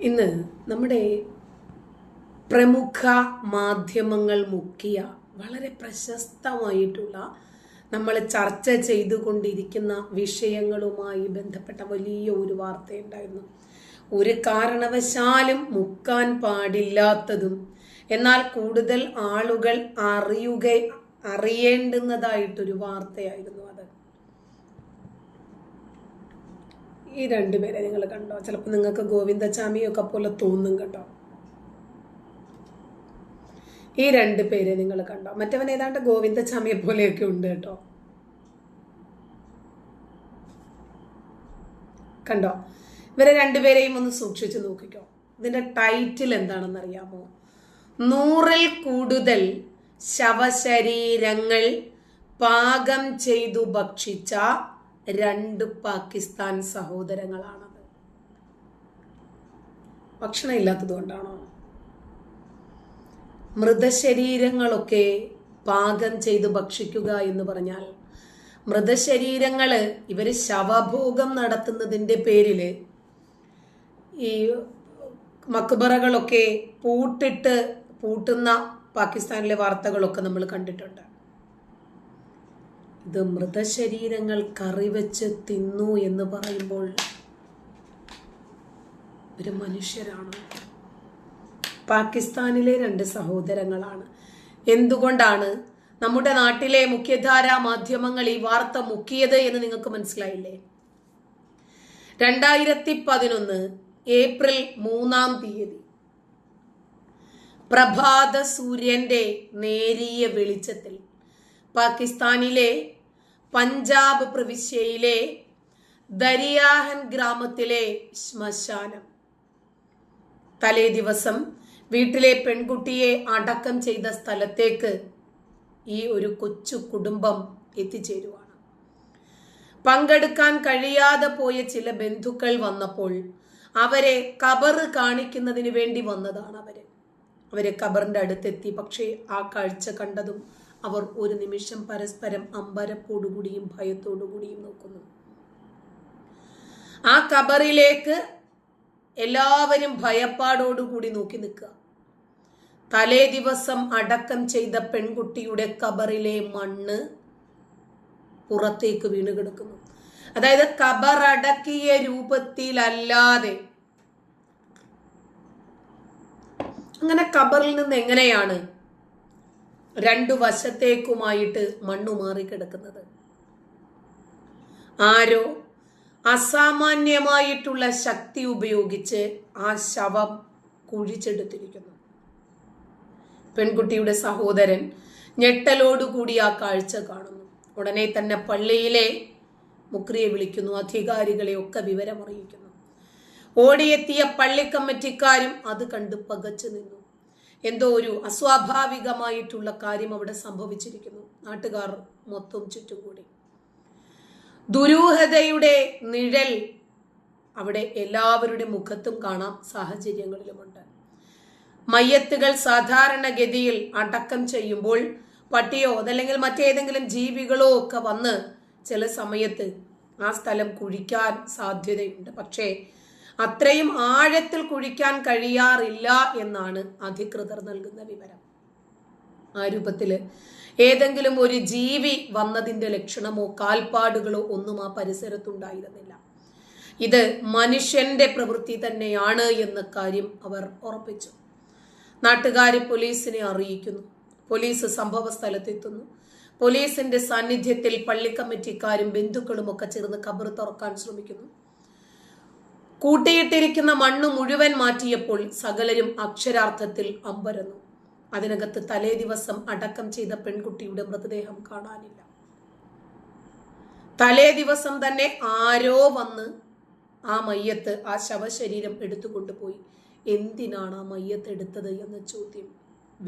ഇന്ന് നമ്മുടെ പ്രമുഖ മാധ്യമങ്ങൾ മുക്കിയ വളരെ പ്രശസ്തമായിട്ടുള്ള നമ്മൾ ചർച്ച ചെയ്തുകൊണ്ടിരിക്കുന്ന വിഷയങ്ങളുമായി ബന്ധപ്പെട്ട വലിയ ഒരു വാർത്തയുണ്ടായിരുന്നു. ഒരു കാരണവശാലും മുക്കാൻ പാടില്ലാത്തതും എന്നാൽ കൂടുതൽ ആളുകൾ അറിയുക അറിയേണ്ടുന്നതായിട്ടൊരു വാർത്തയായിരുന്നു അത് ഈ രണ്ടുപേരെ നിങ്ങൾ കണ്ടോ? ചിലപ്പോൾ നിങ്ങൾക്ക് ഗോവിന്ദചാമിയൊക്കെ പോലെ തോന്നും കേട്ടോ. ഈ രണ്ട് പേരെ നിങ്ങൾ കണ്ടോ? മറ്റവൻ ഏതാണ്ട് ഗോവിന്ദചാമിയെ പോലെയൊക്കെ ഉണ്ട് കേട്ടോ. കണ്ടോ? ഇവരെ രണ്ടുപേരെയും ഒന്ന് സൂക്ഷിച്ചു നോക്കിക്കോ. ഇതിന്റെ ടൈറ്റിൽ എന്താണെന്ന് അറിയാമോ? നൂറിൽ കൂടുതൽ ശവശരീരങ്ങൾ പാകം ചെയ്തു ഭക്ഷിച്ച രണ്ട് പാകിസ്ഥാൻ സഹോദരങ്ങളാണത്. ഭക്ഷണം ഇല്ലാത്തത് കൊണ്ടാണോ? മൃതശരീരങ്ങളൊക്കെ പാകം ചെയ്ത് ഭക്ഷിക്കുക എന്ന് പറഞ്ഞാൽ മൃതശരീരങ്ങൾ ഇവർ ശവഭോഗം നടത്തുന്നതിന്റെ പേരിൽ ഈ മക്ബറകളൊക്കെ പൂട്ടിട്ട് പൂട്ടുന്ന പാകിസ്ഥാനിലെ വാർത്തകളൊക്കെ നമ്മൾ കണ്ടിട്ടുണ്ട്. ഇത് മൃതശരീരങ്ങൾ കറി വെച്ച് തിന്നു എന്ന് പറയുമ്പോൾ ഒരു മനുഷ്യരാണ്. പാകിസ്ഥാനിലെ രണ്ട് സഹോദരങ്ങളാണ്. എന്തുകൊണ്ടാണ് നമ്മുടെ നാട്ടിലെ മുഖ്യധാരാ മാധ്യമങ്ങൾ ഈ വാർത്ത മുക്കിയത് എന്ന് നിങ്ങൾക്ക് മനസ്സിലായില്ലേ? രണ്ടായിരത്തി പതിനൊന്ന് ഏപ്രിൽ മൂന്നാം തീയതി പ്രഭാത സൂര്യന്റെ നേരിയ വെളിച്ചത്തിൽ പാകിസ്ഥാനിലെ പഞ്ചാബ് പ്രവിശ്യയിലെ ദരിയാഹൻ ഗ്രാമത്തിലെ ശ്മശാനം. തലേ ദിവസം വീട്ടിലെ പെൺകുട്ടിയെ അടക്കം ചെയ്ത സ്ഥലത്തേക്ക് ഈ ഒരു കൊച്ചു കുടുംബം എത്തിച്ചേരുവാണ്. പങ്കെടുക്കാൻ കഴിയാതെ പോയ ചില ബന്ധുക്കൾ വന്നപ്പോൾ അവരെ കബറ് കാണിക്കുന്നതിന് വേണ്ടി വന്നതാണ് അവർ. അവരെ കബറിന്റെ അടുത്തെത്തി പക്ഷേ ആ കാഴ്ച കണ്ടതും അവർ ഒരു നിമിഷം പരസ്പരം അമ്പരപ്പോടുകൂടിയും ഭയത്തോടുകൂടിയും നോക്കുന്നു. ആ കബറിലേക്ക് എല്ലാവരും ഭയപ്പാടോടുകൂടി നോക്കി നിൽക്കുക. തലേ ദിവസം അടക്കം ചെയ്ത പെൺകുട്ടിയുടെ കബറിലെ മണ്ണ് പുറത്തേക്ക് വീണ് കിടക്കുന്നു. അതായത് കബറടക്കിയ രൂപത്തിലല്ലാതെ അങ്ങനെ കബറിൽ നിന്ന് എങ്ങനെയാണ് രണ്ടു വശത്തേക്കുമായിട്ട് മണ്ണു മാറിക്കിടക്കുന്നത്. ആരോ അസാമാന്യമായിട്ടുള്ള ശക്തി ഉപയോഗിച്ച് ആ ശവം കുഴിച്ചെടുത്തിരിക്കുന്നു. പെൺകുട്ടിയുടെ സഹോദരൻ ഞെട്ടലോടുകൂടി ആ കാഴ്ച കാണുന്നു. ഉടനെ തന്നെ പള്ളിയിലെ മുക്രിയെ വിളിക്കുന്നു അധികാരികളെ ഒക്കെ വിവരമറിയിക്കുന്നു. ഓടിയെത്തിയ പള്ളി കമ്മിറ്റിക്കാരും അത് കണ്ട് പകച്ചു നിന്നു. എന്തോ ഒരു അസ്വാഭാവികമായിട്ടുള്ള കാര്യം അവിടെ സംഭവിച്ചിരിക്കുന്നു. നാട്ടുകാർ മൊത്തം ചുറ്റും കൂടി. ദുരൂഹതയുടെ നിഴൽ അവിടെ എല്ലാവരുടെ മുഖത്തും കാണാം സാഹചര്യങ്ങളിലുമുണ്ട്. മയ്യത്തുകൾ സാധാരണഗതിയിൽ അടക്കം ചെയ്യുമ്പോൾ പട്ടിയോ അതല്ലെങ്കിൽ മറ്റേതെങ്കിലും ജീവികളോ ഒക്കെ വന്ന് ചില സമയത്ത് ആ സ്ഥലം കുഴിക്കാൻ സാധ്യതയുണ്ട്. പക്ഷേ അത്രയും ആഴത്തിൽ കുഴിക്കാൻ കഴിയാറില്ല എന്നാണ് അധികൃതർ നൽകുന്ന വിവരം. ആ രൂപത്തിൽ ഏതെങ്കിലും ഒരു ജീവി വന്നതിന്റെ ലക്ഷണമോ കാൽപ്പാടുകളോ ഒന്നും ആ പരിസരത്തുണ്ടായിരുന്നില്ല. ഇത് മനുഷ്യന്റെ പ്രവൃത്തി തന്നെയാണ് എന്ന കാര്യം അവർ ഉറപ്പിച്ചു. നാട്ടുകാർ പോലീസിനെ അറിയിക്കുന്നു. പോലീസ് സംഭവ സ്ഥലത്തെത്തുന്നു. പോലീസിന്റെ സാന്നിധ്യത്തിൽ പള്ളി കമ്മിറ്റിക്കാരും ബന്ധുക്കളും ഒക്കെ ചേർന്ന് കബർ തുറക്കാൻ ശ്രമിക്കുന്നു. കൂട്ടിയിട്ടിരിക്കുന്ന മണ്ണ് മുഴുവൻ മാറ്റിയപ്പോൾ സകലരും അക്ഷരാർത്ഥത്തിൽ അമ്പരന്നു. അതിനകത്ത് തലേ ദിവസം അടക്കം ചെയ്ത പെൺകുട്ടിയുടെ മൃതദേഹം കാണാനില്ല. തലേ ദിവസം തന്നെ ആരോ വന്ന് ആ മയ്യത്ത് ആ ശവശരീരം എടുത്തുകൊണ്ടുപോയി. എന്തിനാണ് ആ മയ്യത്ത് എടുത്തത് എന്ന ചോദ്യം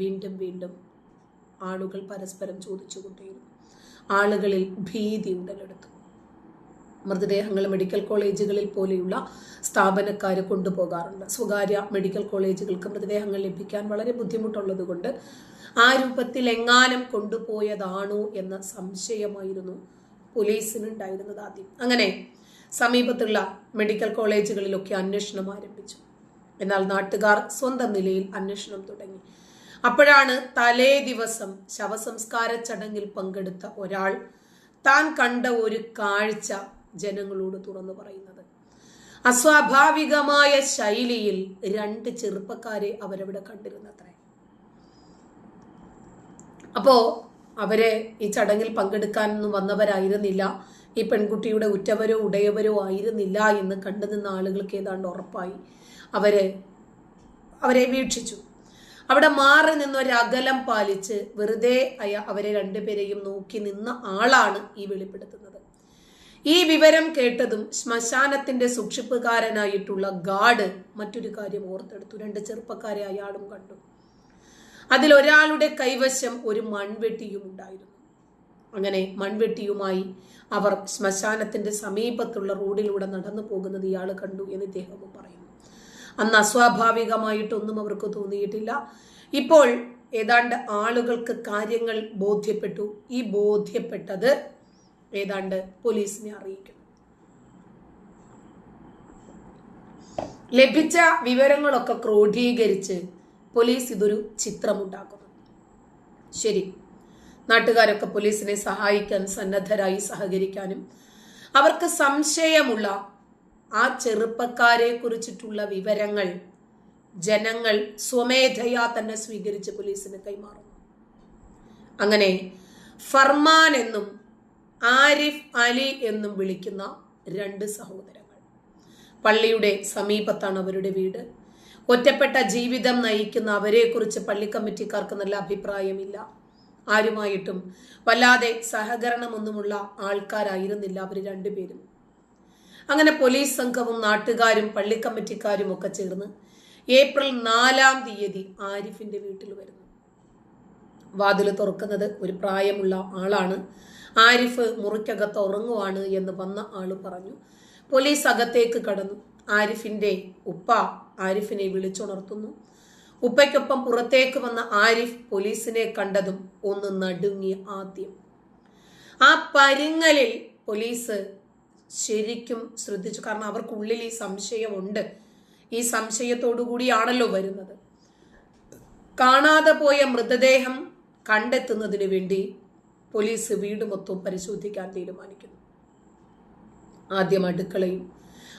വീണ്ടും വീണ്ടും ആളുകൾ പരസ്പരം ചോദിച്ചുകൊണ്ടേയിരുന്നു. ആളുകളിൽ ഭീതി ഉടലെടുത്തു. മൃതദേഹങ്ങൾ മെഡിക്കൽ കോളേജുകളിൽ പോലെയുള്ള സ്ഥാപനക്കാർ കൊണ്ടുപോകാറുണ്ട്. സ്വകാര്യ മെഡിക്കൽ കോളേജുകൾക്ക് മൃതദേഹങ്ങൾ ലഭിക്കാൻ വളരെ ബുദ്ധിമുട്ടുള്ളത് കൊണ്ട് ആ രൂപത്തിൽ എങ്ങാനും കൊണ്ടുപോയതാണോ എന്ന സംശയമായിരുന്നു പോലീസിനുണ്ടായിരുന്നത് ആദ്യം. അങ്ങനെ സമീപത്തുള്ള മെഡിക്കൽ കോളേജുകളിലൊക്കെ അന്വേഷണം ആരംഭിച്ചു. എന്നാൽ നാട്ടുകാർ സ്വന്തം നിലയിൽ അന്വേഷണം തുടങ്ങി. അപ്പോഴാണ് തലേ ദിവസം ശവസംസ്കാര ചടങ്ങിൽ പങ്കെടുത്ത ഒരാൾ താൻ കണ്ട ഒരു കാഴ്ച ജനങ്ങളോട് തുറന്നു പറയുന്നത്. അസ്വാഭാവികമായ ശൈലിയിൽ രണ്ട് ചെറുപ്പക്കാരെ അവരവിടെ കണ്ടിരുന്നത്രേ. അപ്പോ അവരെ ഈ ചടങ്ങിൽ പങ്കെടുക്കാനൊന്നും വന്നവരായിരുന്നില്ല. ഈ പെൺകുട്ടിയുടെ ഉറ്റവരോ ഉടയവരോ ആയിരുന്നില്ല എന്ന് കണ്ടു നിന്ന ആളുകൾക്ക് ഏതാണ്ട് ഉറപ്പായി. അവരെ അവരെ വീക്ഷിച്ചു. അവിടെ മാറി നിന്ന് ഒരകലം പാലിച്ച് വെറുതെ അവരെ രണ്ടുപേരെയും നോക്കി നിന്ന ആളാണ് ഈ വെളിപ്പെടുത്തുന്നത്. ഈ വിവരം കേട്ടതും ശ്മശാനത്തിന്റെ സൂക്ഷിപ്പുകാരനായിട്ടുള്ള ഗാർഡ് മറ്റൊരു കാര്യം ഓർത്തെടുത്തു. രണ്ട് ചെറുപ്പക്കാരെ അയാളും കണ്ടു. അതിലൊരാളുടെ കൈവശം ഒരു മൺവെട്ടിയും ഉണ്ടായിരുന്നു. അങ്ങനെ മൺവെട്ടിയുമായി അവർ ശ്മശാനത്തിന്റെ സമീപത്തുള്ള റോഡിലൂടെ നടന്നു പോകുന്നത് ഇയാൾ കണ്ടു എന്ന് ഇദ്ദേഹം പറയുന്നു. അന്ന് അസ്വാഭാവികമായിട്ടൊന്നും അവർക്ക് തോന്നിയിട്ടില്ല. ഇപ്പോൾ ഏതാണ്ട് ആളുകൾക്ക് കാര്യങ്ങൾ ബോധ്യപ്പെട്ടു. ഈ ബോധ്യപ്പെട്ടത് ഏതാണ്ട് പോലീസിനെ അറിയിക്കും. ലഭിച്ച വിവരങ്ങളൊക്കെ ക്രോഡീകരിച്ച് പോലീസ് ഇതൊരു ചിത്രമുണ്ടാക്കുന്നു. ശരി. നാട്ടുകാരൊക്കെ പോലീസിനെ സഹായിക്കാൻ സന്നദ്ധരായി സഹകരിക്കാനും അവർക്ക് സംശയമുള്ള ആ ചെറുപ്പക്കാരെ കുറിച്ചിട്ടുള്ള വിവരങ്ങൾ ജനങ്ങൾ സ്വമേധയാ തന്നെ സ്വീകരിച്ച് പോലീസിന് കൈമാറുന്നു. അങ്ങനെ ഫർമാൻ എന്നും ആരിഫ് അലി എന്നും വിളിക്കുന്ന രണ്ട് സഹോദരങ്ങൾ. പള്ളിയുടെ സമീപത്താണ് അവരുടെ വീട്. ഒറ്റപ്പെട്ട ജീവിതം നയിക്കുന്ന അവരെക്കുറിച്ച് പള്ളി കമ്മിറ്റിക്കാർക്ക് നല്ല അഭിപ്രായമില്ല. ആരുമായിട്ടും വല്ലാതെ സഹകരണമൊന്നുമുള്ള ആൾക്കാരായിരുന്നില്ല അവർ രണ്ടുപേരും. അങ്ങനെ പോലീസ് സംഘവും നാട്ടുകാരും പള്ളി കമ്മിറ്റിക്കാരും ഒക്കെ ചേർന്ന് ഏപ്രിൽ നാലാം തീയതി ആരിഫിന്റെ വീട്ടിൽ വരുന്നു. വാതിൽ തുറക്കുന്നത് ഒരു പ്രായമുള്ള ആളാണ്. ആരിഫ് മുറിക്കകത്ത് ഉറങ്ങുവാണ് എന്ന് വന്ന ആൾ പറഞ്ഞു. പോലീസ് അകത്തേക്ക് കടന്നു. ആരിഫിന്റെ ഉപ്പ ആരിഫിനെ വിളിച്ചുണർത്തുന്നു. ഉപ്പയ്ക്കൊപ്പം പുറത്തേക്ക് വന്ന ആരിഫ് പോലീസിനെ കണ്ടതും ഒന്ന് നടുങ്ങി ആദ്യം. ആ പരിങ്ങലിൽ പോലീസ് ശരിക്കും ശ്രദ്ധിച്ചു. കാരണം അവർക്കുള്ളിൽ ഈ സംശയമുണ്ട്. ഈ സംശയത്തോടു കൂടിയാണല്ലോ വരുന്നത്. കാണാതെ പോയ മൃതദേഹം കണ്ടെത്തുന്നതിന് വേണ്ടി പോലീസ് വീട് മൊത്തം പരിശോധിക്കാൻ തീരുമാനിക്കുന്നു. ആദ്യം അടുക്കളയും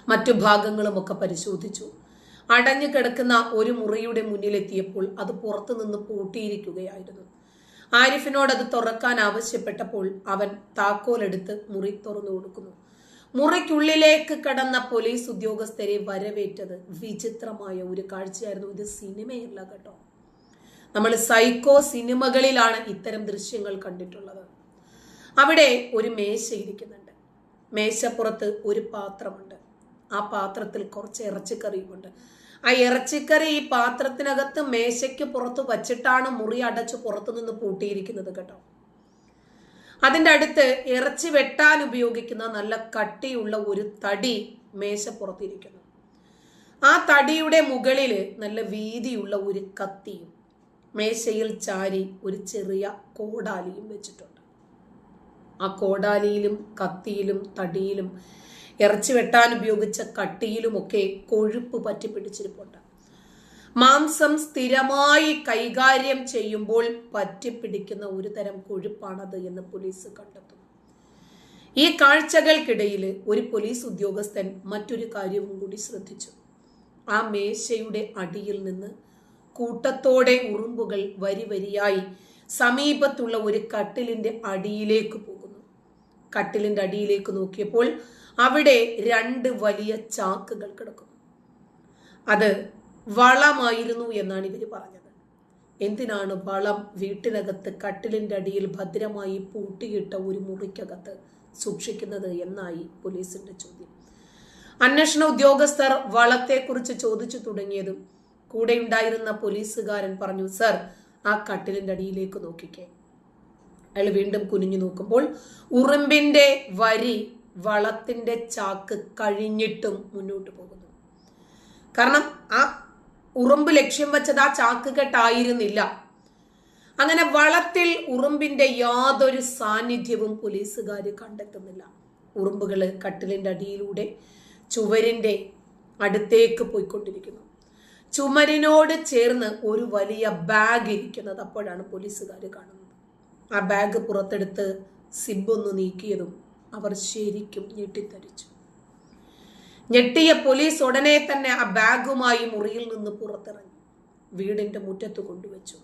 മറ്റു ഭാഗങ്ങളും ഒക്കെ പരിശോധിച്ചു. അടഞ്ഞു കിടക്കുന്ന ഒരു മുറിയുടെ മുന്നിലെത്തിയപ്പോൾ അത് പുറത്തുനിന്ന് പൂട്ടിയിരിക്കുകയായിരുന്നു. ആരിഫിനോട് അത് തുറക്കാൻ ആവശ്യപ്പെട്ടപ്പോൾ അവൻ താക്കോലെടുത്ത് മുറി തുറന്നു കൊടുക്കുന്നു. മുറിക്കുള്ളിലേക്ക് കടന്ന പോലീസ് ഉദ്യോഗസ്ഥരെ വരവേറ്റത് വിചിത്രമായ ഒരു കാഴ്ചയായിരുന്നു. ഇത് സിനിമയല്ല കേട്ടോ. നമ്മൾ സൈക്കോ സിനിമകളിലാണ് ഇത്തരം ദൃശ്യങ്ങൾ കണ്ടിട്ടുള്ളത്. അവിടെ ഒരു മേശ ഇരിക്കുന്നുണ്ട്. മേശപ്പുറത്ത് ഒരു പാത്രമുണ്ട്. ആ പാത്രത്തിൽ കുറച്ച് ഇറച്ചിക്കറിയുമുണ്ട്. ആ ഇറച്ചിക്കറി ഈ പാത്രത്തിനകത്ത് മേശയ്ക്ക് പുറത്ത് വച്ചിട്ടാണ് മുറി അടച്ച് പുറത്തു നിന്ന് പൂട്ടിയിരിക്കുന്നത് കേട്ടോ. അതിന്റെ അടുത്ത് ഇറച്ചി വെട്ടാൻ ഉപയോഗിക്കുന്ന നല്ല കട്ടിയുള്ള ഒരു തടി മേശപ്പുറത്തിരിക്കുന്നു ആ തടിയുടെ മുകളിൽ നല്ല വീതിയുള്ള ഒരു കത്തിയും മേശയിൽ ചാരി ഒരു ചെറിയ കോടാലിയും വെച്ചിട്ടുണ്ട്. ആ കോടാലിയിലും കത്തിയിലും തടിയിലും ഇറച്ചി വെട്ടാൻ ഉപയോഗിച്ച കട്ടിയിലുമൊക്കെ കൊഴുപ്പ് പറ്റി പിടിച്ചിരിപ്പുണ്ട്. മാംസം സ്ഥിരമായി കൈകാര്യം ചെയ്യുമ്പോൾ പറ്റിപ്പിടിക്കുന്ന ഒരു തരം കൊഴുപ്പാണത് എന്ന് പോലീസ് കണ്ടെത്തുന്നു. ഈ കാഴ്ചകൾക്കിടയിൽ ഒരു പോലീസ് ഉദ്യോഗസ്ഥൻ മറ്റൊരു കാര്യവും കൂടി ശ്രദ്ധിച്ചു. ആ മേശയുടെ അടിയിൽ നിന്ന് കൂട്ടത്തോടെ ഉറുമ്പുകൾ വരിവരിയായി സമീപത്തുള്ള ഒരു കട്ടിലിന്റെ അടിയിലേക്ക് പോകുന്നു. കട്ടിലിന്റെ അടിയിലേക്ക് നോക്കിയപ്പോൾ അവിടെ രണ്ട് വലിയ ചാക്കുകൾ കിടക്കുന്നു. അത് വളമായിരുന്നു എന്നാണ് ഇവർ പറഞ്ഞത്. എന്തിനാണ് വളം വീട്ടിനകത്ത് കട്ടിലിന്റെ അടിയിൽ ഭദ്രമായി പൂട്ടിയിട്ട ഒരു മുറിക്കകത്ത് സൂക്ഷിക്കുന്നത് എന്നായി പോലീസിന്റെ ചോദ്യം. അന്വേഷണ ഉദ്യോഗസ്ഥർ വളത്തെക്കുറിച്ച് ചോദിച്ചു തുടങ്ങിയതും കൂടെയുണ്ടായിരുന്ന പോലീസുകാരൻ പറഞ്ഞു സർ ആ കട്ടിലിന്റെ അടിയിലേക്ക് നോക്കിക്കേ. അയാൾ വീണ്ടും കുനിഞ്ഞു നോക്കുമ്പോൾ ഉറുമ്പിന്റെ വരി വളത്തിന്റെ ചാക്ക് കഴിഞ്ഞിട്ടും മുന്നോട്ട് പോകുന്നു. കാരണം ആ ഉറുമ്പ് ലക്ഷ്യം വെച്ചത് ആ ചാക്ക് കെട്ടായിരുന്നില്ല. അങ്ങനെ വളത്തിൽ ഉറുമ്പിന്റെ യാതൊരു സാന്നിധ്യവും പോലീസുകാർ കണ്ടെത്തുന്നില്ല. ഉറുമ്പുകൾ കട്ടിലിന്റെ അടിയിലൂടെ ചുവരിന്റെ അടുത്തേക്ക് പോയിക്കൊണ്ടിരിക്കുന്നു. ചുമരിനോട് ചേർന്ന് ഒരു വലിയ ബാഗ് ഇരിക്കുന്നത് അപ്പോഴാണ് പോലീസുകാർ കാണുന്നത്. ആ ബാഗ് പുറത്തെടുത്ത് സിബൊന്ന് നീക്കിയതും അവർ ശരിക്കും ഞെട്ടിത്തരിച്ചു. ഞെട്ടിയ പോലീസ് ഉടനെ തന്നെ ആ ബാഗുമായി മുറിയിൽ നിന്ന് പുറത്തിറങ്ങി. വീടിന്റെ മുറ്റത്ത് കൊണ്ടുവച്ചു.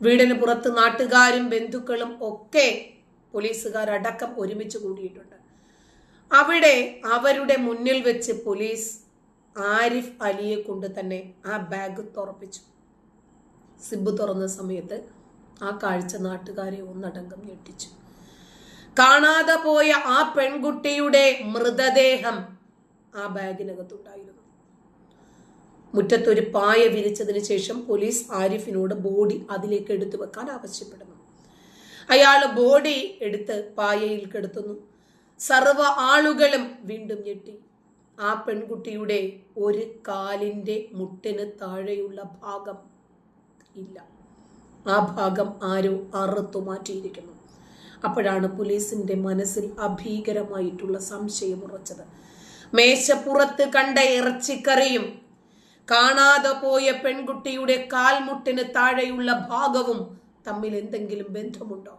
വീടിന് പുറത്ത് നാട്ടുകാരും ബന്ധുക്കളും ഒക്കെ പോലീസുകാർ അടക്കം ഒരുമിച്ച് കൂടിയിട്ടുണ്ട്. അവിടെ അവരുടെ മുന്നിൽ വെച്ച് പോലീസ് ആരിഫ് അലിയെ കൊണ്ട് തന്നെ ആ ബാഗ് തുറപ്പിച്ചു. സിബ് തുറന്ന സമയത്ത് ആ കാഴ്ച നാട്ടുകാരെ ഒന്നടങ്കം ഞെട്ടിച്ചു. കാണാതെ പോയ ആ പെൺകുട്ടിയുടെ മൃതദേഹം ആ ബാഗിനകത്തുണ്ടായിരുന്നു മുറ്റത്തൊരു പായ വിരിച്ചതിന് ശേഷം പോലീസ് ആരിഫിനോട് ബോഡി അതിലേക്ക് എടുത്തു വെക്കാൻ ആവശ്യപ്പെടുന്നു. അയാൾ ബോഡി എടുത്ത് പായയിൽ കെടുത്തുന്നു. സർവ ആളുകളും വീണ്ടും ഞെട്ടി. ആ പെൺകുട്ടിയുടെ ഒരു കാലിന്റെ മുട്ടിന് താഴെയുള്ള ഭാഗം ഇല്ല. ആ ഭാഗം ആരോ അറുത്തു മാറ്റിയിരിക്കുന്നു. അപ്പോഴാണ് പോലീസിന്റെ മനസ്സിൽ അഭീകരമായിട്ടുള്ള സംശയം ഉറച്ചത്. മേശപ്പുറത്ത് കണ്ട ഇറച്ചിക്കറിയും കാണാതെ പോയ പെൺകുട്ടിയുടെ കാൽമുട്ടിന് താഴെയുള്ള ഭാഗവും തമ്മിൽ എന്തെങ്കിലും ബന്ധമുണ്ടോ?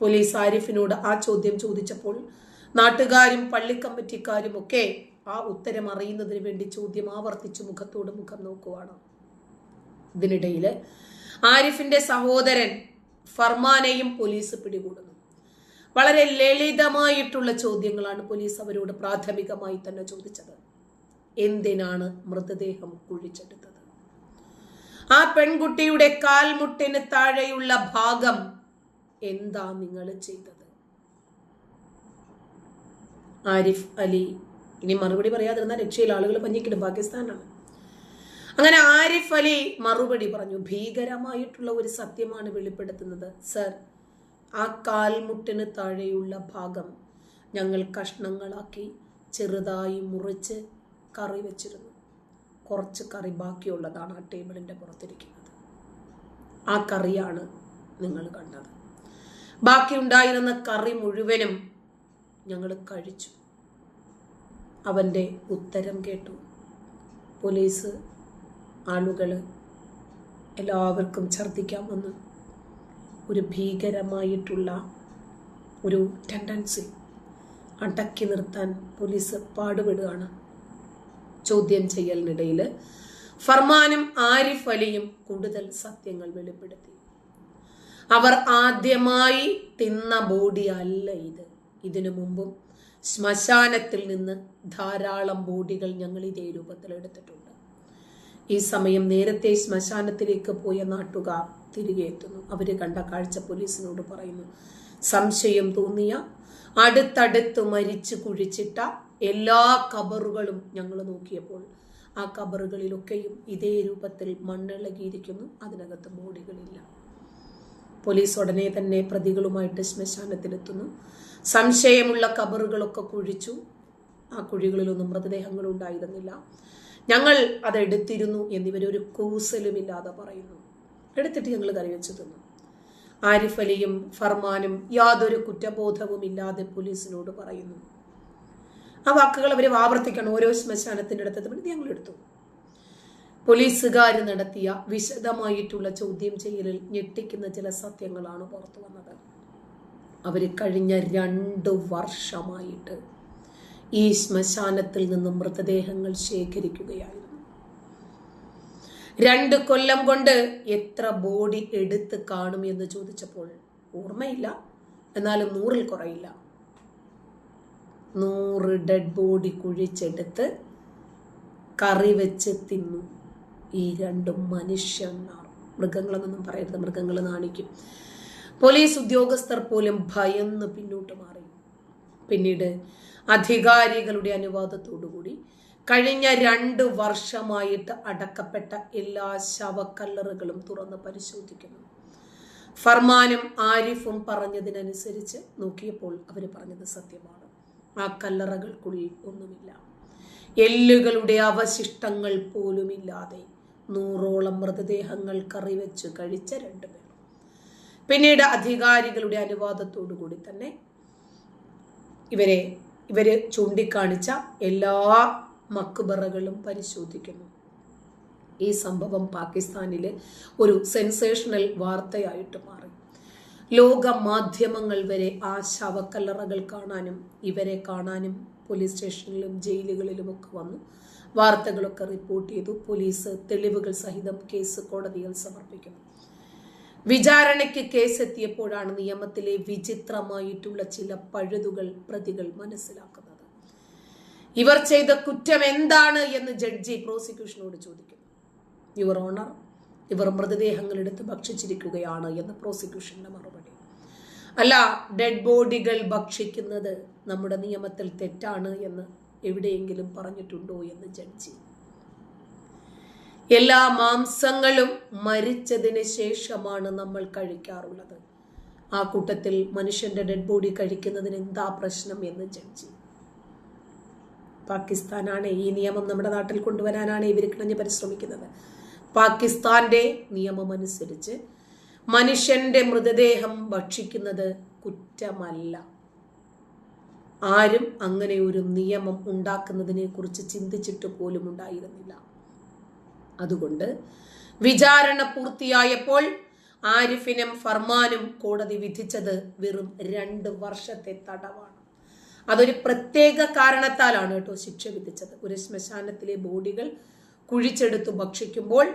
പോലീസ് ആരിഫിനോട് ആ ചോദ്യം ചോദിച്ചപ്പോൾ നാട്ടുകാരും പള്ളിക്കമ്മിറ്റിക്കാരും ഒക്കെ ആ ഉത്തരം അറിയുന്നതിന് വേണ്ടി ചോദ്യം ആവർത്തിച്ചു മുഖത്തോട് മുഖം നോക്കുവാണ്. ഇതിനിടയിൽ ആരിഫിന്റെ സഹോദരൻ ഫർമാനെയും പോലീസ് പിടികൂടുന്നു. വളരെ ലളിതമായിട്ടുള്ള ചോദ്യങ്ങളാണ് പോലീസ് അവരോട് പ്രാഥമികമായി തന്നെ ചോദിച്ചത്. എന്തിനാണ് മൃതദേഹം കുഴിച്ചെടുത്തത്? ആ പെൺകുട്ടിയുടെ കാൽമുട്ടിന് താഴെയുള്ള ഭാഗം എന്താ നിങ്ങൾ ചെയ്തത്? ആരിഫ് അലി. ഇനി മറുപടി പറയാതിരുന്ന രക്ഷയിൽ ആളുകൾ പഞ്ഞിക്കിടും. പാകിസ്ഥാനാണ്. അങ്ങനെ ആരിഫ് അലി മറുപടി പറഞ്ഞു. ഭീകരമായിട്ടുള്ള ഒരു സത്യമാണ് വെളിപ്പെടുത്തുന്നത്. സർ ആ കാൽമുട്ടിന് താഴെയുള്ള ഭാഗം ഞങ്ങൾ കഷ്ണങ്ങളാക്കി ചെറുതായി മുറിച്ച് കറി വെച്ചിരുന്നു. കുറച്ച് കറി ബാക്കിയുള്ളതാണ് ആ ടേബിളിന്റെ പുറത്തിരിക്കുന്നത്. ആ കറിയാണ് നിങ്ങൾ കണ്ടത്. ബാക്കിയുണ്ടായിരുന്ന കറി മുഴുവനും ഞങ്ങൾ കഴിച്ചു. അവന്റെ ഉത്തരം കേട്ടു. പോലീസ് ആളുകൾ എല്ലാവർക്കും ഛർദ്ദിക്കാൻ വന്നു ഒരു ഭീകരമായിട്ടുള്ള ഒരു ടെൻഡൻസി അടക്കി നിർത്താൻ പോലീസ് പാടുപെടുകയാണ്. ചോദ്യം ചെയ്യലിനിടയിൽ ഫർമാനും ആരിഫ് അലിയും കൂടുതൽ സത്യങ്ങൾ വെളിപ്പെടുത്തി. അവർ ആദ്യമായി തിന്ന ബോഡി അല്ല ഇത്. ഇതിനു മുമ്പും ശ്മശാനത്തിൽ നിന്ന് ധാരാളം ബോഡികൾ ഞങ്ങൾ ഇതേ രൂപത്തിൽ എടുത്തിട്ടുണ്ട്. ഈ സമയം നേരത്തെ ശ്മശാനത്തിലേക്ക് പോയ നാട്ടുകാർ തിരികെ എത്തുന്നു. അവർ കണ്ട കാഴ്ച പോലീസിനോട് പറയുന്നു സംശയം തോന്നിയ അടുത്തടുത്ത് മരിച്ചു കുഴിച്ചിട്ട എല്ലാ കബറുകളും ഞങ്ങൾ നോക്കിയപ്പോൾ ആ കബറുകളിലൊക്കെയും ഇതേ രൂപത്തിൽ മണ്ണിളകിയിരിക്കുന്നു. അതിനകത്ത് ബോഡികളില്ല. പോലീസ് ഉടനെ തന്നെ പ്രതികളുമായിട്ട് ശ്മശാനത്തിലെത്തുന്നു. സംശയമുള്ള കബറുകളൊക്കെ കുഴിച്ചു. ആ കുഴികളിലൊന്നും മൃതദേഹങ്ങൾ ഉണ്ടായിരുന്നില്ല. ഞങ്ങൾ അതെടുത്തിരുന്നു എന്നിവരൊരു കൂസലുമില്ലാതെ പറയുന്നു. എടുത്തിട്ട് ഞങ്ങൾ കറി വെച്ച് തിന്നു. ആരിഫ് അലിയും ഫർമാനും യാതൊരു കുറ്റബോധവും ഇല്ലാതെ പോലീസിനോട് പറയുന്നു. ആ വാക്കുകൾ അവർ ആവർത്തിക്കണം ഓരോ ശ്മശാനത്തിന്റെ അടുത്തത് വേണ്ടി ഞങ്ങൾ എടുത്തു. പോലീസുകാർ നടത്തിയ വിശദമായിട്ടുള്ള ചോദ്യം ചെയ്യലിൽ ഞെട്ടിക്കുന്ന ചില സത്യങ്ങളാണ് പുറത്തു വന്നത്. അവർ കഴിഞ്ഞ രണ്ട് വർഷമായിട്ട് ഈ ശ്മശാനത്തിൽ നിന്നും മൃതദേഹങ്ങൾ ശേഖരിക്കുകയായിരുന്നു. രണ്ട് കൊല്ലം കൊണ്ട് എത്ര ബോഡി എടുത്ത് കാണും എന്ന് ചോദിച്ചപ്പോൾ ഓർമ്മയില്ല. എന്നാലും നൂറിൽ കുറയില്ല. നൂറ് ഡെഡ് ബോഡി കുഴിച്ചെടുത്ത് കറി വെച്ച് തിന്നു. ഈ രണ്ട് മനുഷ്യന്മാർ. മൃഗങ്ങളെന്നൊന്നും പറയരുത്. മൃഗങ്ങൾ നാണിക്കും. പോലീസ് ഉദ്യോഗസ്ഥർ പോലും ഭയന്ന് പിന്നോട്ട് മാറി. പിന്നീട് അധികാരികളുടെ അനുവാദത്തോടുകൂടി കഴിഞ്ഞ രണ്ട് വർഷമായിട്ട് അടക്കപ്പെട്ട എല്ലാ ശവക്കല്ലറുകളും തുറന്ന് പരിശോധിക്കുന്നു. ഫർമാനും ആരിഫും പറഞ്ഞതിനനുസരിച്ച് നോക്കിയപ്പോൾ അവർ പറഞ്ഞത് സത്യമാണ്. ആ കല്ലറകൾക്കുള്ളിൽ ഒന്നുമില്ല. എല്ലുകളുടെ അവശിഷ്ടങ്ങൾ പോലുമില്ലാതെ നൂറോളം മൃതദേഹങ്ങൾ കറിവെച്ച് കഴിച്ച രണ്ടുപേർ പിന്നീട് അധികാരികളുടെ അനുവാദത്തോടു കൂടി തന്നെ ഇവരെ ഇവർ ചൂണ്ടിക്കാണിച്ച എല്ലാ മക്ബറകളും പരിശോധിക്കുന്നു. ഈ സംഭവം പാകിസ്ഥാനിലെ ഒരു സെൻസേഷണൽ വാർത്തയായിട്ട് മാറി. ലോക മാധ്യമങ്ങൾ വരെ ആ ശവക്കല്ലറകൾ കാണാനും ഇവരെ കാണാനും പോലീസ് സ്റ്റേഷനിലും ജയിലുകളിലും ഒക്കെ വന്നു. വാർത്തകളൊക്കെ റിപ്പോർട്ട് ചെയ്തു. പോലീസ് തെളിവുകൾ സഹിതം കേസ് കോടതിയിൽ സമർപ്പിക്കുന്നു. വിചാരണയ്ക്ക് കേസെത്തിയപ്പോഴാണ് നിയമത്തിലെ വിചിത്രമായിട്ടുള്ള ചില പഴുതുകൾ പ്രതികൾ മനസ്സിലാക്കുന്നത്. ഇവർ ചെയ്ത കുറ്റം എന്താണ് എന്ന് ജഡ്ജി പ്രോസിക്യൂഷനോട് ചോദിക്കുന്നു. യുവർ ഓണർ ഇവർ മൃതദേഹങ്ങൾ എടുത്ത് ഭക്ഷിച്ചിരിക്കുകയാണ് എന്ന് പ്രോസിക്യൂഷന്റെ മറുപടി. അല്ല ഡെഡ് ബോഡികൾ ഭക്ഷിക്കുന്നത് നമ്മുടെ നിയമത്തിൽ തെറ്റാണ് എന്ന് എവിടെയെങ്കിലും പറഞ്ഞിട്ടുണ്ടോ എന്ന് ജഡ്ജി എല്ലാ മാംസങ്ങളും മരിച്ചതിന് ശേഷമാണ് നമ്മൾ കഴിക്കാറുള്ളത്. ആ കൂട്ടത്തിൽ മനുഷ്യന്റെ ഡെഡ് ബോഡി കഴിക്കുന്നതിന് എന്താ പ്രശ്നം എന്ന് ജഡ്ജി. പാകിസ്ഥാനാണ് ഈ നിയമം നമ്മുടെ നാട്ടിൽ കൊണ്ടുവരാനാണ് ഇവർ കിണഞ്ഞ് പരിശ്രമിക്കുന്നത്. പാകിസ്ഥാന്റെ നിയമം അനുസരിച്ച് മനുഷ്യന്റെ മൃതദേഹം ഭക്ഷിക്കുന്നത് കുറ്റമല്ല. ആരും അങ്ങനെ ഒരു നിയമം ഉണ്ടാക്കുന്നതിനെ കുറിച്ച് ചിന്തിച്ചിട്ട് പോലും ഉണ്ടായിരുന്നില്ല. അതുകൊണ്ട് വിചാരണ പൂർത്തിയായപ്പോൾ ആരിഫിനും ഫർമാനും കോടതി വിധിച്ചത് വെറും രണ്ട് വർഷത്തെ തടവാണ്. അതൊരു പ്രത്യേക കാരണത്താലാണ് കേട്ടോ ശിക്ഷ വിധിച്ചത്. ഒരു ശ്മശാനത്തിലെ ബോഡികൾ കുഴിച്ചെടുത്തു ഭക്ഷിക്കുമ്പോൾ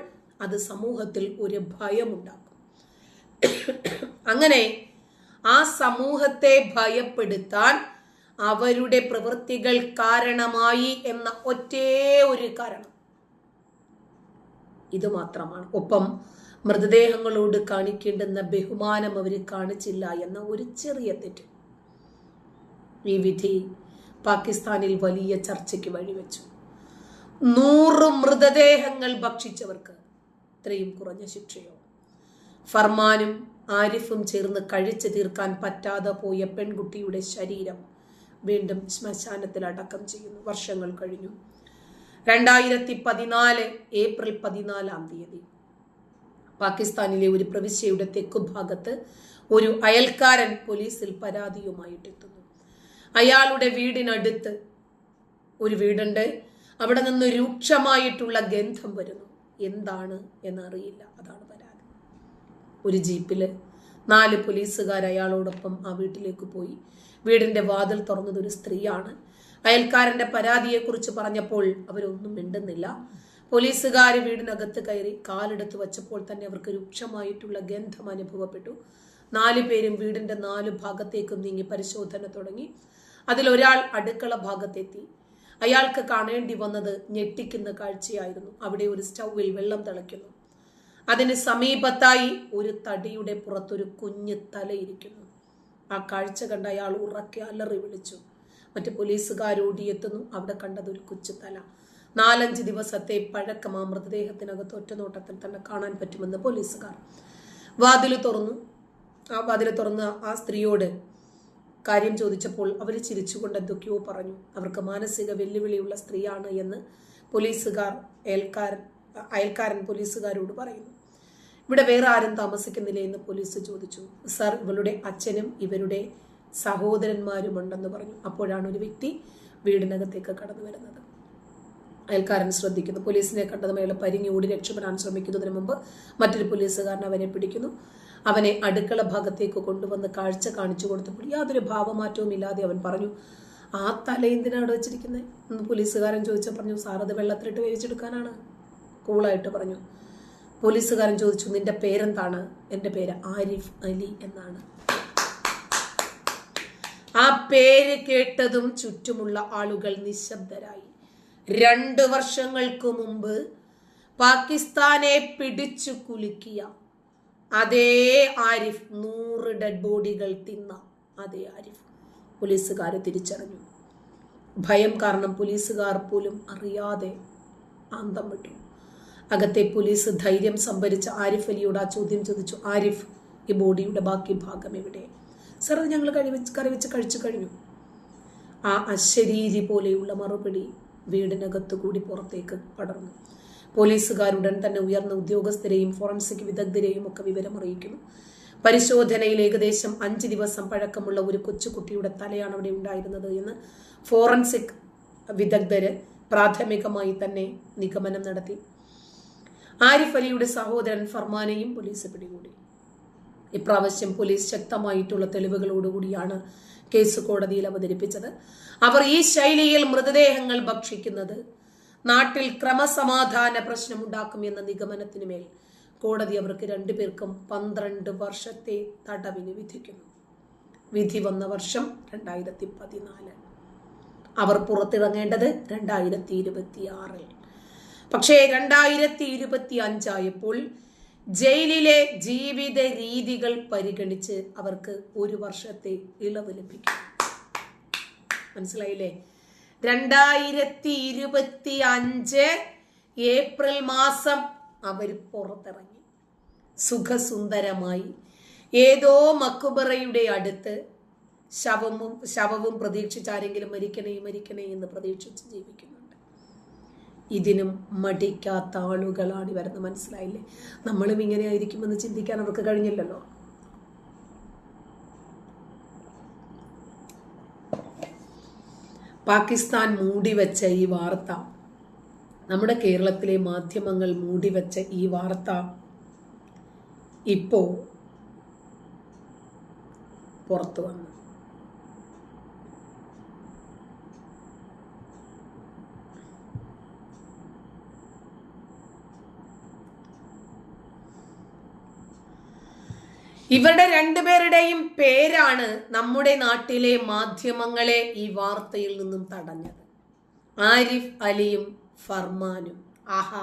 അത് സമൂഹത്തിൽ ഒരു ഭയമുണ്ടാക്കും. അങ്ങനെ ആ സമൂഹത്തെ ഭയപ്പെടുത്താൻ അവരുടെ പ്രവൃത്തികൾ കാരണമായി എന്ന ഒറ്റേ ഒരു കാരണം ഇത് മാത്രമാണ്. ഒപ്പം മൃതദേഹങ്ങളോട് കാണിക്കേണ്ടുന്ന ബഹുമാനം അവർ കാണിച്ചില്ല എന്ന ഒരു ചെറിയ തെറ്റ്. ഈ വിധി പാകിസ്ഥാനിൽ വലിയ ചർച്ചയ്ക്ക് വഴിവെച്ചു. നൂറ് മൃതദേഹങ്ങൾ ഭക്ഷിച്ചവർക്ക് ഇത്രയും കുറഞ്ഞ ശിക്ഷയോ? ഫർമാനും ആരിഫും ചേർന്ന് കഴിച്ചു തീർക്കാൻ പറ്റാതെ പോയ പെൺകുട്ടിയുടെ ശരീരം വീണ്ടും ശ്മശാനത്തിൽ അടക്കം ചെയ്യുന്നു. വർഷങ്ങൾ കഴിഞ്ഞു. രണ്ടായിരത്തി പതിനാല് ഏപ്രിൽ പതിനാലാം തീയതി. പാകിസ്ഥാനിലെ ഒരു പ്രവിശ്യയുടെ തെക്കുഭാഗത്ത് ഒരു അയൽക്കാരൻ പോലീസിൽ പരാതിയുമായിട്ടെത്തുന്നു. അയാളുടെ വീടിനടുത്ത് ഒരു വീടുണ്ട്. അവിടെ നിന്ന് രൂക്ഷമായിട്ടുള്ള ഗന്ധം വരുന്നു. എന്താണ് എന്നറിയില്ല. അതാണ് പരാതി. ഒരു ജീപ്പിൽ നാല് പോലീസുകാർ അയാളോടൊപ്പം ആ വീട്ടിലേക്ക് പോയി. വീടിന്റെ വാതിൽ തുറന്നത് ഒരു സ്ത്രീയാണ്. അയൽക്കാരന്റെ പരാതിയെക്കുറിച്ച് പറഞ്ഞപ്പോൾ അവരൊന്നും മിണ്ടുന്നില്ല. പോലീസുകാർ വീടിനകത്ത് കയറി കാലെടുത്ത് വച്ചപ്പോൾ തന്നെ അവർക്ക് രൂക്ഷമായിട്ടുള്ള ഗന്ധം അനുഭവപ്പെട്ടു. നാലു പേരും വീടിന്റെ നാല് ഭാഗത്തേക്കും നീങ്ങി പരിശോധന തുടങ്ങി. അതിലൊരാൾ അടുക്കള ഭാഗത്തെത്തി. അയാൾക്ക് കാണേണ്ടി വന്നത് ഞെട്ടിക്കുന്ന കാഴ്ചയായിരുന്നു. അവിടെ ഒരു സ്റ്റൗവിൽ വെള്ളം തിളയ്ക്കുന്നു. അതിന് സമീപത്തായി ഒരു തടിയുടെ പുറത്തൊരു കുഞ്ഞ് തലയിരിക്കുന്നു. ആ കാഴ്ച കണ്ട അയാൾ ഉറക്കെ അലറി വിളിച്ചു. മറ്റു പോലീസുകാർ ഓടിയെത്തുന്നു. അവിടെ കണ്ടത് ഒരു കൊച്ചു തല നാലഞ്ച് ദിവസത്തെ പഴക്കം ആ മൃതദേഹത്തിനകത്ത് ഒറ്റനോട്ടത്തിൽ തന്നെ കാണാൻ പറ്റുമെന്ന് പോലീസുകാർ വാതിൽ തുറന്നു. ആ വാതിൽ തുറന്ന് ആ സ്ത്രീയോട് കാര്യം ചോദിച്ചപ്പോൾ അവർ ചിരിച്ചുകൊണ്ട് എന്തൊക്കെയോ പറഞ്ഞു. അവർക്ക് മാനസിക വെല്ലുവിളിയുള്ള സ്ത്രീയാണ് എന്ന് പോലീസുകാർ അയൽക്കാരൻ അയൽക്കാരൻ പോലീസുകാരോട് പറയുന്നു. ഇവിടെ വേറെ ആരും താമസിക്കുന്നില്ല എന്ന് പോലീസ് ചോദിച്ചു. സർ ഇവളുടെ അച്ഛനും ഇവരുടെ സഹോദരന്മാരും ഉണ്ടെന്ന് പറഞ്ഞു. അപ്പോഴാണ് ഒരു വ്യക്തി വീടിനകത്തേക്ക് കടന്നു വരുന്നത്. അയൽക്കാരൻ ശ്രദ്ധിക്കുന്നു. പോലീസിനെ കണ്ടതും അയാൾ പരിങ്ങി ഓടി രക്ഷപ്പെടാൻ ശ്രമിക്കുന്നതിന് മുമ്പ് മറ്റൊരു പോലീസുകാരൻ അവനെ പിടിക്കുന്നു. അവനെ അടുക്കള ഭാഗത്തേക്ക് കൊണ്ടുവന്ന് കാഴ്ച കാണിച്ചു കൊടുത്തപ്പോൾ യാതൊരു ഭാവമാറ്റവും ഇല്ലാതെ അവൻ പറഞ്ഞു ആ തല എന്തിനാണ് വെച്ചിരിക്കുന്നത് പോലീസുകാരൻ ചോദിച്ചാൽ പറഞ്ഞു സാർ അത് വെള്ളത്തിലിട്ട് വേവിച്ചെടുക്കാനാണ്. കൂളായിട്ട് പറഞ്ഞു പോലീസുകാരൻ ചോദിച്ചു നിന്റെ പേരെന്താണ്? എന്റെ പേര് ആരിഫ് അലി എന്നാണ്. ആ പേര് കേട്ടതും ചുറ്റുമുള്ള ആളുകൾ നിശബ്ദരായി. രണ്ട് വർഷങ്ങൾക്ക് മുമ്പ് പാകിസ്ഥാനെ പിടിച്ചു കുലുക്കിയ അതേ ആരിഫ് നൂറ് ഡെഡ് ബോഡികൾ തിന്ന അതേ ആരിഫ് പോലീസുകാർ തിരിച്ചറിഞ്ഞു. ഭയം കാരണം പോലീസുകാർ പോലും അറിയാതെ അന്തം വിട്ടു. അകത്തെ പോലീസ് ധൈര്യം സംഭരിച്ച ആരിഫ് അലിയോട് ആ ചോദ്യം ചോദിച്ചു. ആരിഫ് ഈ ബോഡിയുടെ ബാക്കി ഭാഗം എവിടെ? സർ അത് ഞങ്ങൾ കഴിവച്ച് കറിവെച്ച് കഴിച്ചു കഴിഞ്ഞു. ആ അശരീരി പോലെയുള്ള മറുപടി വീടിനകത്തു കൂടി പുറത്തേക്ക് പടർന്നു. പോലീസുകാരുടൻ തന്നെ ഉയർന്ന ഉദ്യോഗസ്ഥരെയും ഫോറൻസിക് വിദഗ്ധരെയും ഒക്കെ വിവരമറിയിക്കുന്നു പരിശോധനയിൽ ഏകദേശം അഞ്ച് ദിവസം പഴക്കമുള്ള ഒരു കൊച്ചുകുട്ടിയുടെ തലയാണ് അവിടെ ഉണ്ടായിരുന്നത് എന്ന് ഫോറൻസിക് വിദഗ്ധര് പ്രാഥമികമായി തന്നെ നിഗമനം നടത്തി. ആരിഫ് അലിയുടെ സഹോദരൻ ഫർമാനെയും പോലീസ് പിടികൂടി. ഇപ്രാവശ്യം പോലീസ് ശക്തമായിട്ടുള്ള തെളിവുകളോടുകൂടിയാണ് കേസ് കോടതിയിൽ അവതരിപ്പിച്ചത്. അവർ ഈ ശൈലിയിൽ മൃതദേഹങ്ങൾ ഭക്ഷിക്കുന്നത് നാട്ടിൽ ക്രമസമാധാന പ്രശ്നമുണ്ടാക്കും എന്ന നിഗമനത്തിന് മേൽ കോടതി അവർക്ക് രണ്ടുപേർക്കും പന്ത്രണ്ട് വർഷത്തെ തടവിന് വിധിക്കുന്നു. വിധി വന്ന വർഷം രണ്ടായിരത്തി പതിനാല്. അവർ പുറത്തിറങ്ങേണ്ടത് രണ്ടായിരത്തി ഇരുപത്തി ആറിൽ പക്ഷേ രണ്ടായിരത്തി ഇരുപത്തി അഞ്ചായപ്പോൾ ജയിലിലെ ജീവിത രീതികൾ പരിഗണിച്ച് അവർക്ക് ഒരു വർഷത്തെ ഇളവ് ലഭിക്കും. മനസ്സിലായില്ലേ? രണ്ടായിരത്തി ഇരുപത്തി അഞ്ച് ഏപ്രിൽ മാസം അവർ പുറത്തിറങ്ങി. സുഖസുന്ദരമായി. ഏതോ മക്കുബറയുടെ അടുത്ത് ശവവും ശവവും പ്രതീക്ഷിച്ച് ആരെങ്കിലും മരിക്കണേ മരിക്കണേ എന്ന് പ്രതീക്ഷിച്ച് ജീവിക്കുന്നുണ്ട് ഇതിനും മടിക്കാത്ത ആളുകളാണ് ഇവരെന്ന് മനസ്സിലായില്ലേ? നമ്മളും ഇങ്ങനെ ആയിരിക്കുമെന്ന് ചിന്തിക്കാൻ അവർക്ക് കഴിഞ്ഞില്ലല്ലോ. പാകിസ്ഥാൻ മൂടിവെച്ച ഈ വാർത്ത നമ്മുടെ കേരളത്തിലെ മാധ്യമങ്ങൾ മൂടിവെച്ച ഈ വാർത്ത ഇപ്പോ പുറത്തു വന്നു. ഇവരുടെ രണ്ടുപേരുടെയും പേരാണ് നമ്മുടെ നാട്ടിലെ മാധ്യമങ്ങളെ ഈ വാർത്തയിൽ നിന്നും തടഞ്ഞത്. ആരിഫ് അലിയും ഫർമാനും. ആഹാ.